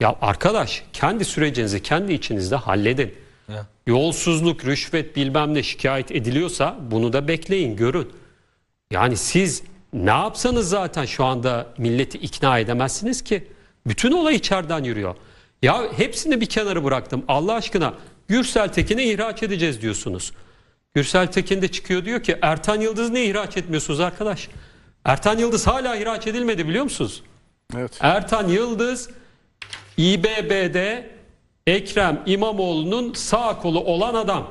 Ya arkadaş kendi sürecinizi kendi içinizde halledin. Ya. Yolsuzluk, rüşvet bilmem ne şikayet ediliyorsa bunu da bekleyin görün. Yani siz ne yapsanız zaten şu anda milleti ikna edemezsiniz ki. Bütün olay içeriden yürüyor. Ya hepsini bir kenara bıraktım. Allah aşkına Gürsel Tekin'i ihraç edeceğiz diyorsunuz. Gürsel Tekin de çıkıyor diyor ki Ertan Yıldız niye ihraç etmiyorsunuz arkadaş? Ertan Yıldız hala ihraç edilmedi biliyor musunuz? Evet. Ertan Yıldız İBB'de Ekrem İmamoğlu'nun sağ kolu olan adam.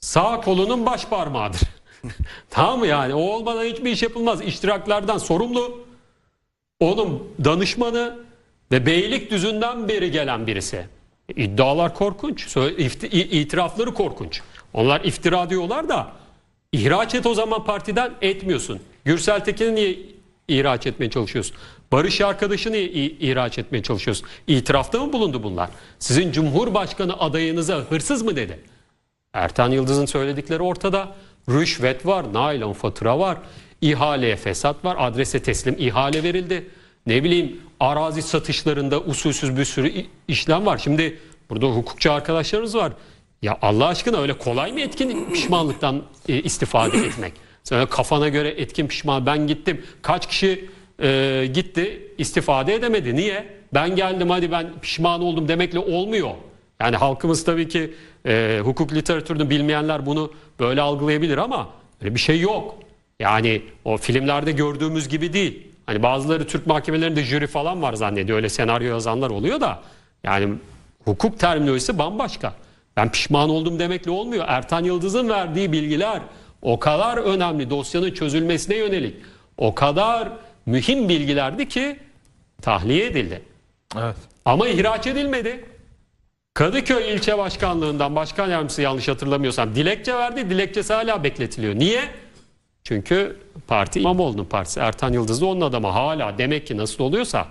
Sağ kolunun baş parmağıdır. tamam mı yani? O olmadan hiçbir iş yapılmaz. İştiraklardan sorumlu. Onun danışmanı ve Beylikdüzü'nden beri gelen birisi. İddialar korkunç. İtirafları korkunç. Onlar iftira diyorlar da ihraç et o zaman partiden etmiyorsun. Gürsel Tekin'i niye ihraç etmeye çalışıyorsun? Barış arkadaşını ihraç etmeye çalışıyorsun? İtirafta mı bulundu bunlar? Sizin Cumhurbaşkanı adayınıza hırsız mı dedi? Ertan Yıldız'ın söyledikleri ortada. Rüşvet var, naylon fatura var, ihaleye fesat var, adrese teslim ihale verildi. Ne bileyim arazi satışlarında usulsüz bir sürü işlem var. Şimdi burada hukukçu arkadaşlarımız var. Ya Allah aşkına öyle kolay mı etkin pişmanlıktan e, istifade etmek? Sen kafana göre etkin pişman ben gittim. Kaç kişi e, gitti istifade edemedi. Niye? Ben geldim hadi ben pişman oldum demekle olmuyor. Yani halkımız tabii ki e, hukuk literatürünü bilmeyenler bunu böyle algılayabilir ama öyle bir şey yok. Yani o filmlerde gördüğümüz gibi değil. Hani bazıları Türk mahkemelerinde jüri falan var zannediyor. Öyle senaryo yazanlar oluyor da. Yani hukuk terminolojisi bambaşka. Ben pişman oldum demekle olmuyor. Ertan Yıldız'ın verdiği bilgiler o kadar önemli dosyanın çözülmesine yönelik. O kadar mühim bilgilerdi ki tahliye edildi. Evet. Ama ihraç edilmedi. Kadıköy ilçe başkanlığından başkan yardımcısı yanlış hatırlamıyorsam dilekçe verdi. Dilekçesi hala bekletiliyor. Niye? Çünkü parti İmamoğlu'nun partisi. Ertan Yıldız da onun adamı hala demek ki nasıl oluyorsa